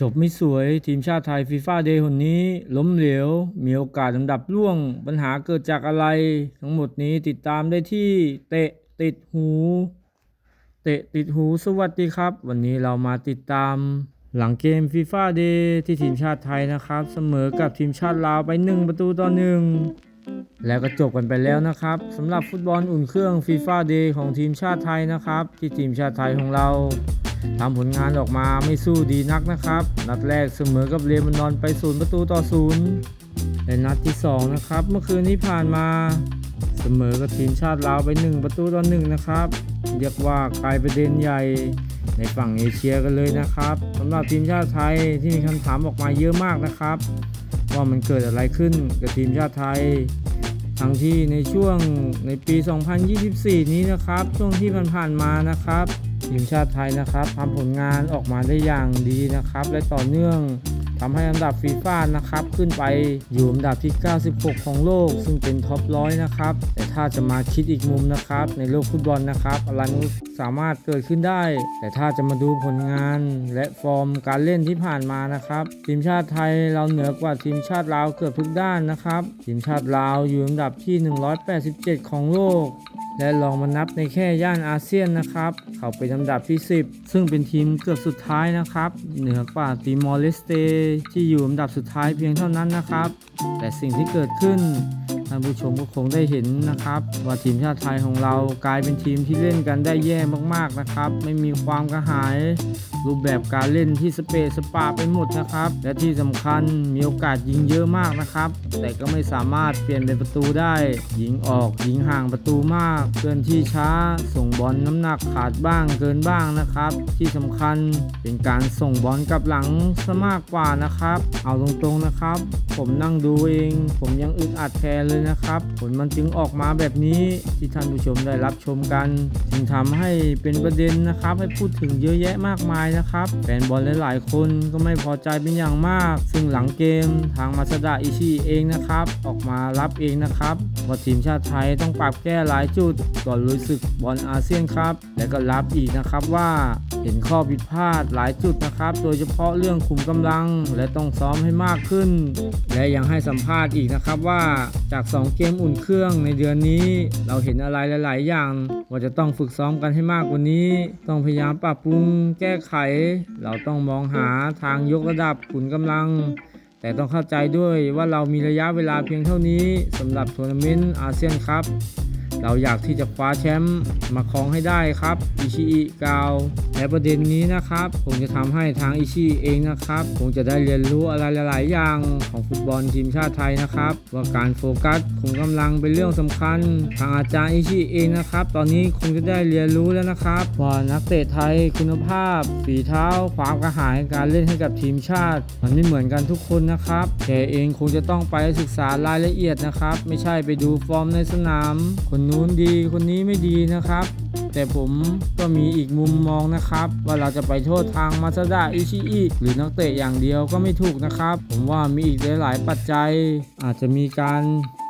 จบไม่สวยทีมชาติไทยฟีฟ่าเดย์คนนี้ล้มเหลว มีโอกาสลำดับร่วง ปัญหาเกิดจากอะไร ทั้งหมดนี้ติดตามได้ที่เตะติดหู เตะติดหูสวัสดีครับ วันนี้เรามาติดตาม หลังเกมฟีฟ่าเดย์ที่ทีมชาติไทยนะครับ เสมอกับทีมชาติลาวไป 1 ประตูต่อหนึ่งแล้วก็จบกันไปแล้วนะครับสำหรับฟุตบอลอุ่นเครื่องฟีฟ่าเดย์ของทีมชาติไทยนะครับ ที่ทีมชาติไทยของเรา ทำผลงานออกมาไม่สู้ดีนักนะครับ นัดแรกเสมอกับเลบานอนไปศูนย์ประตูต่อศูนย์และนัดที่สองนะครับ เมื่อคืนที่ผ่านมาเสมอกับทีมชาติลาวไป 1 ประตูต่อหนึ่งนะครับ เรียกว่ากลายประเด็นใหญ่ในฝั่งเอเชียกันเลยนะครับสำหรับทีมชาติไทยที่มีคำถามออกมาเยอะมากนะครับ ว่ามันเกิดอะไรขึ้นกับทีมชาติไทย ทั้งที่ในช่วงในปี 2024 นี้นะครับ ช่วงที่ผ่านๆมานะครับ ทีมชาติไทยนะครับทำผลงานออกมาได้อย่างดีนะครับ และต่อเนื่องทำให้อันดับฟีฟ่านะครับ ขึ้นไปอยู่อันดับที่ 96 ของโลก ซึ่งเป็นท็อปร้อยนะครับ แต่ถ้าจะมาคิดอีกมุมนะครับ ในโลกฟุตบอลนะครับอะไรมันสามารถเกิดขึ้นได้ แต่ถ้าจะมาดูผลงานและฟอร์มการเล่นที่ผ่านมานะครับ ทีมชาติไทยเราเหนือกว่าทีมชาติลาวเกือบทุกด้านนะครับ ทีมชาติลาวอยู่อันดับที่ 187 ของโลก และลองมานับในแค่ย่านอาเซียนนะครับ เขาเป็นลำดับที่ 10 ซึ่งเป็นทีมเกือบสุดท้ายนะครับ เหนือกว่าติมอร์เลสเตที่อยู่ลำดับสุดท้ายเพียงเท่านั้นนะครับ แต่สิ่งที่เกิดขึ้นท่านผู้ชมก็คงได้เห็นนะครับ ว่าทีมชาติไทยของเรากลายเป็นทีมที่เล่นกันได้แย่มากๆนะครับ ไม่มีความกระหาย รูปแบบการเล่นที่สเปซสปาไปหมดนะครับ และที่สำคัญมีโอกาสยิงเยอะมากนะครับ แต่ก็ไม่สามารถเปลี่ยนเป็นประตูได้ยิงออกยิงห่างประตูมากเคลื่อนที่ช้า ส่งบอลน้ำหนักขาดบ้างเกินบ้างนะครับ ที่สำคัญเป็นการส่งบอลกลับหลังซะมากกว่านะครับ เอาตรงๆนะครับ ผมนั่งดูเอง ผมยังอึดอัดแทนเลยนะครับ ผลมันจึงออกมาแบบนี้ที่ท่านผู้ชมได้รับชมกัน จึงทำให้เป็นประเด็นนะครับ ให้พูดถึงเยอะแยะมากมายนะครับแฟนบอลหลายๆคนก็ไม่พอใจเป็นอย่างมาก ซึ่งหลังเกมทางมาซาดะอิชิเองนะครับ ออกมารับเองนะครับว่าทีมชาติไทยต้องปรับแก้หลายจุดก่อนลุยศึกบอลอาเซียนครับ และก็รับอีกนะครับว่าเห็นข้อผิดพลาดหลายจุดนะครับ โดยเฉพาะเรื่องคุมกำลังและต้องซ้อมให้มากขึ้น และยังให้สัมภาษณ์อีกนะครับว่าจาก 2 เกมอุ่นเครื่องในเดือนนี้ เราเห็นอะไรหลาย ๆ อย่าง ว่าจะต้องฝึกซ้อมกันให้มากกว่านี้ ต้องพยายามปรับปรุงแก้ไข เราต้องมองหาทางยกระดับขุนกำลังแต่ต้องเข้าใจด้วยว่าเรามีระยะเวลาเพียงเท่านี้สำหรับทัวร์นาเมนต์อาเซียนครับ เราอยากที่จะคว้าแชมป์มาครองให้ได้ครับอิชิอิกาวและประเด็นนี้นะครับคงจะทำให้ทางอิชิเองนะครับคงจะได้เรียนรู้อะไรหลาย ๆ อย่างของฟุตบอลทีมชาติไทยนะครับ ว่าการโฟกัสคุมกำลังเป็นเรื่องสำคัญ ทางอาจารย์อิชิเองนะครับ ตอนนี้คงจะได้เรียนรู้แล้วนะครับว่านักเตะไทยคุณภาพฝีเท้าความกระหายการเล่นให้กับทีมชาติ มันไม่เหมือนกันทุกคนนะครับแกเองคงจะต้องไปศึกษารายละเอียดนะครับ ไม่ใช่ไปดูฟอร์มในสนามคนนู้นดีคนนี้ไม่ดีนะครับ แต่ผมก็มีอีกมุมมองนะครับ ว่าเราจะไปโทษทางมาซาดาอิชิอิหรือนักเตะอย่างเดียวก็ไม่ถูกนะครับ ผมว่ามีอีกหลาย ๆ ปัจจัย อาจจะมีการ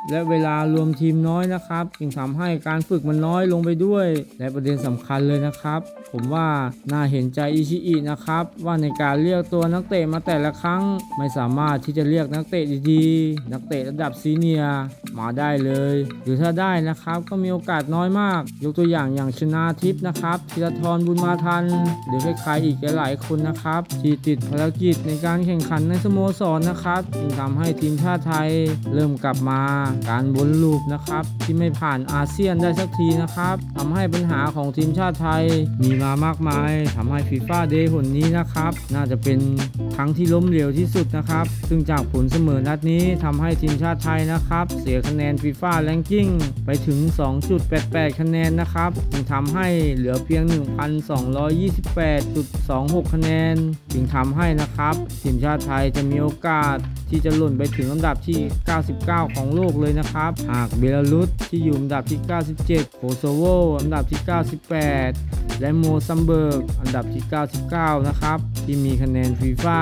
และเวลารวมทีมน้อยนะครับจึงทำให้การฝึกมันน้อยลงไปด้วย และประเด็นสำคัญเลยนะครับ ผมว่าน่าเห็นใจอิชิอินะครับ ว่าในการเรียกตัวนักเตะมาแต่ละครั้ง ไม่สามารถที่จะเรียกนักเตะดีๆ นักเตะระดับซีเนียมาได้เลย หรือถ้าได้นะครับก็มีโอกาสน้อยมาก ยกตัวอย่างอย่างชนาทิพย์นะครับธีรทรบุญมาทัน หรือใครๆอีกหลายๆคนนะครับที่ติดภารกิจในการแข่งขันในสโมสรนะครับจึงทำให้ทีมชาติไทยเริ่มกลับมาการวนลูปนะครับที่ไม่ผ่านอาเซียนได้สักทีนะครับทำให้ปัญหาของทีมชาติไทยมีมามากมายทำให้ฟีฟ่าเดย์ผลนี้นะครับ น่าจะเป็นครั้งที่ล้มเหลวที่สุดนะครับ ซึ่งจากผลเสมอนัดนี้ทำให้ทีมชาติไทยนะครับ เสียคะแนนฟีฟ่าแรงกิ้งไปถึง 2.88 คะแนนนะครับจึงทำให้เหลือเพียง 1,228.26 คะแนน จึงทำให้นะครับ ทีมชาติไทยจะมีโอกาสที่จะหล่นไปถึงอันดับที่ 99 ของโลกเลยนะครับ หากเบลารุสที่อยู่อันดับที่ 97 โคโซโวอันดับที่ 98 และโมซัมเบิร์กอันดับที่ 99 นะครับที่มีคะแนนฟีฟ่า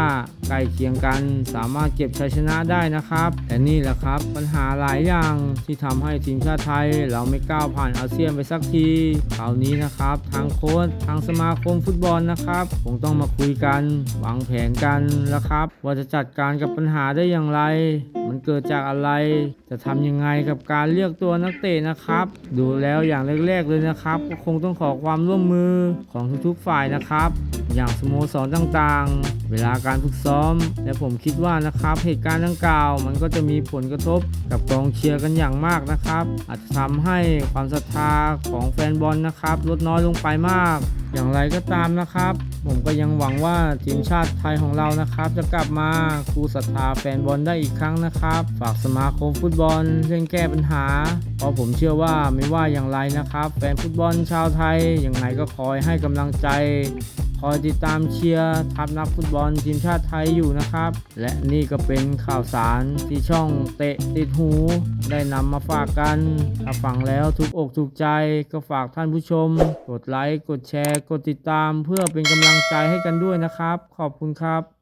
ใกล้เคียงกันสามารถเก็บชัยชนะได้นะครับ แต่นี่แหละครับ ปัญหาหลายอย่างที่ทำให้ทีมชาติไทย เราไม่ก้าวผ่านอาเซียนไปสักทีคราวนี้นะครับ ทางโค้ชทางสมาคมฟุตบอลนะครับคงต้องมาคุยกันวางแผนกันแล้วครับ ว่าจะจัดการกับปัญหาได้อย่างไร มันเกิดจากอะไร จะทำยังไงกับการเลือกตัวนักเตะนะครับ ดูแล้วอย่างแรกๆเลยนะครับ ก็คงต้องขอความร่วมมือของทุกๆฝ่ายนะครับอย่างสโมสรต่างๆ เวลาการฝึกซ้อม และผมคิดว่านะครับเหตุการณ์ดังกล่าว มันก็จะมีผลกระทบกับกองเชียร์กันอย่างมากนะครับ อาจจะทำให้ความศรัทธาของแฟนบอลนะครับ ลดน้อยลงไปมาก อย่างไรก็ตามนะครับ ผมก็ยังหวังว่าทีมชาติไทยของเรานะครับ จะกลับมาคูศรัทธาแฟนบอลได้อีกครั้งนะครับ ฝากสมาคมฟุตบอลเร่งแก้ปัญหา เพราะผมเชื่อว่าไม่ว่าอย่างไรนะครับ แฟนฟุตบอลชาวไทยยังไงก็คอยให้กำลังใจ คอยติดตามเชียร์ทัพนักฟุตบอลทีมชาติไทยอยู่นะครับ และนี่ก็เป็นข่าวสารที่ช่องเตะติดหู ได้นำมาฝากกัน ถ้าฟังแล้วถูกอกถูกใจก็ฝากท่านผู้ชม กดไลค์ กดแชร์ กดติดตามเพื่อเป็นกำลังใจให้กันด้วยนะครับ ขอบคุณครับ